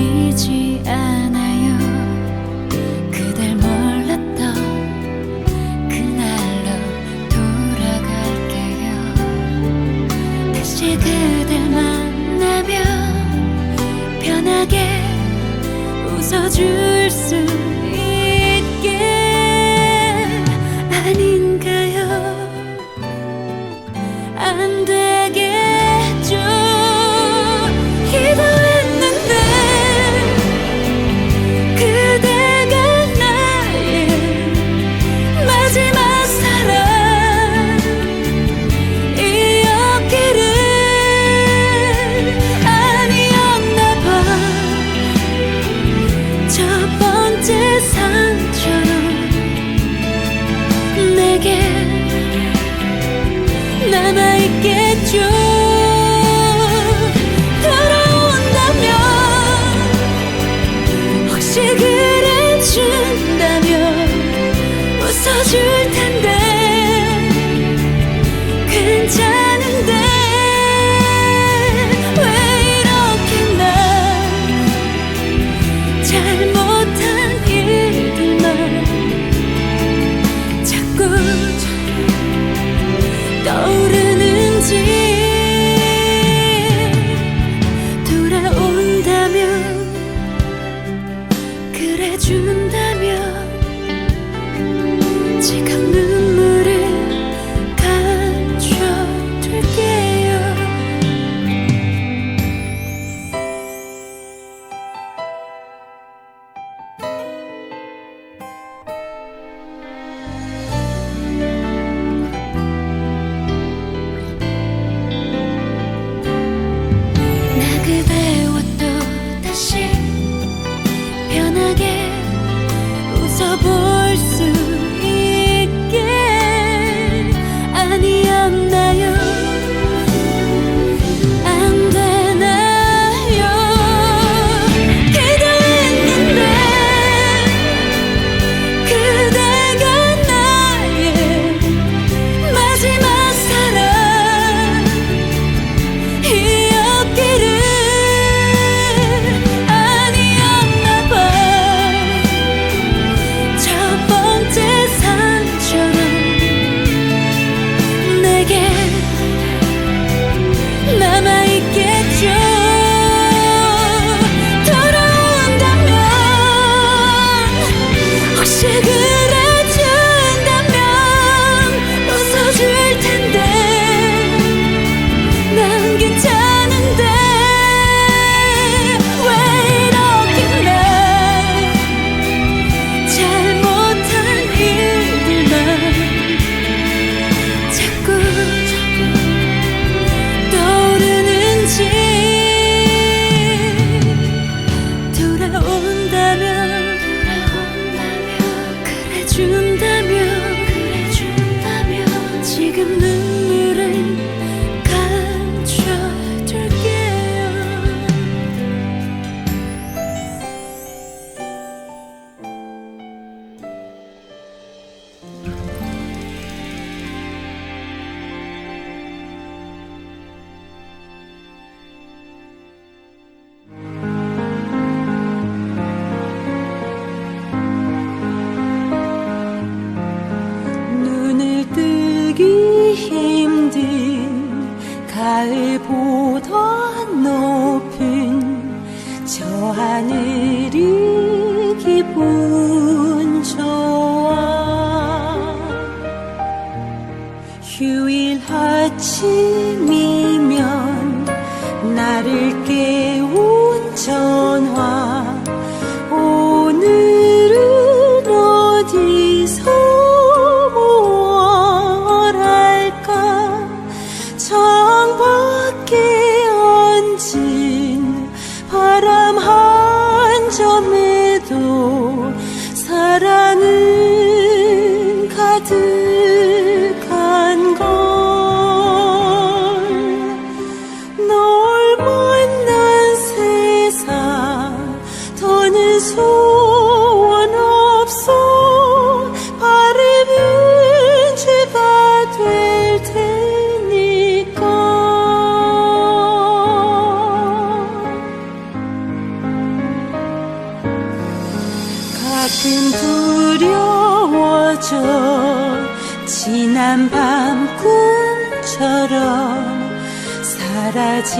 一起。 아침이면 나를 깨운 전화. 오늘은 어디서 무얼할까? 창밖에 얹은 바람 한 점에도 사랑은 가득 이젠 두려워져 지난 밤 꿈처럼 사라질까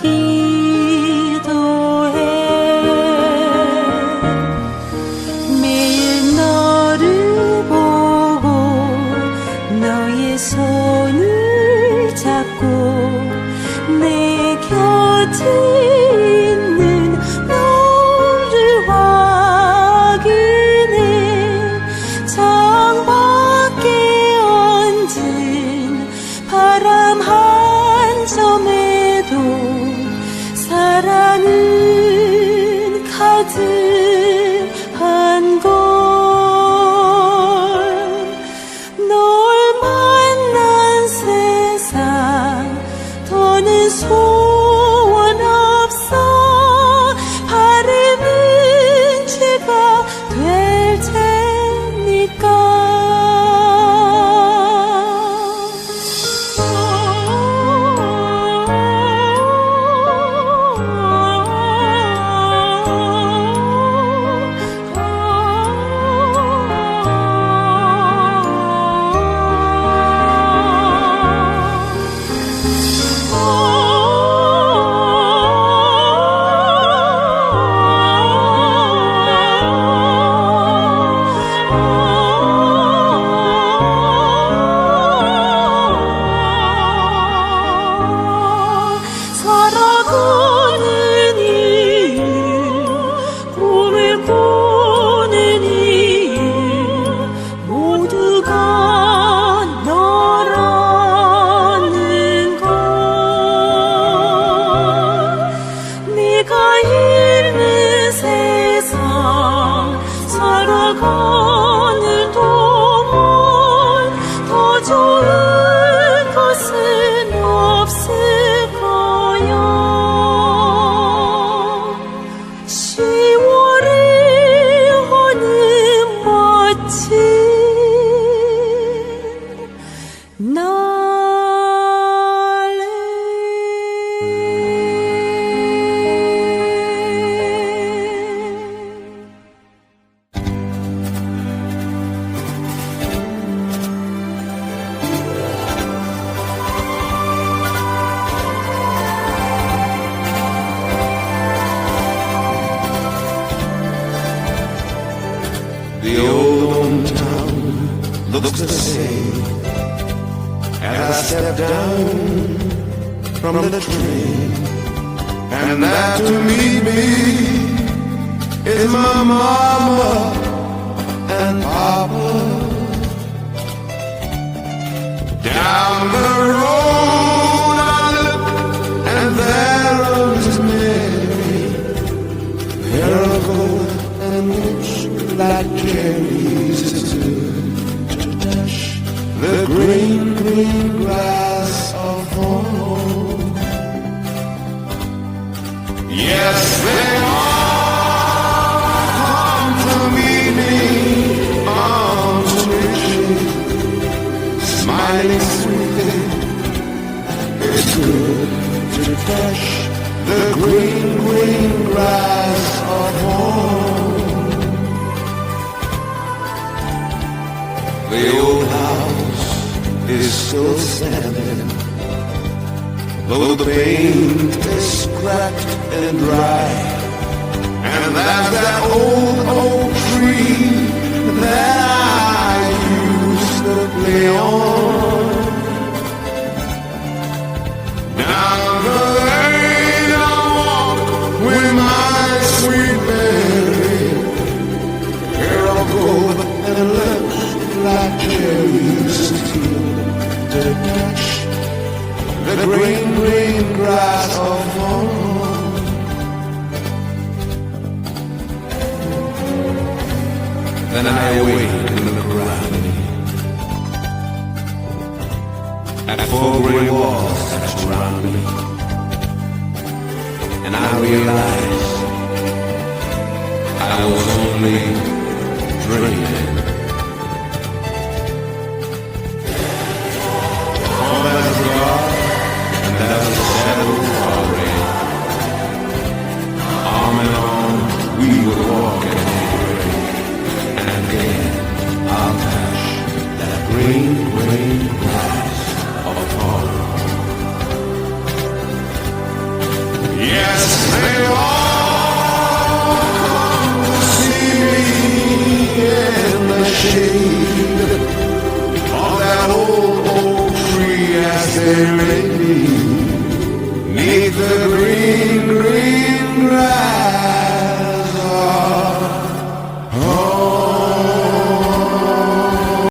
기도해. 매일 너를 보고 너의 손을 잡고 내 곁을 空。From the train. And that to me is my mama and dry. And there's that old oak tree that I used to play on. Down the lane I walk with my sweet Mary. Hair of gold and lips like cherries. To touch the green, green grass of home. Then I awake and look around me at four gray walls that surround me, and I realize I was only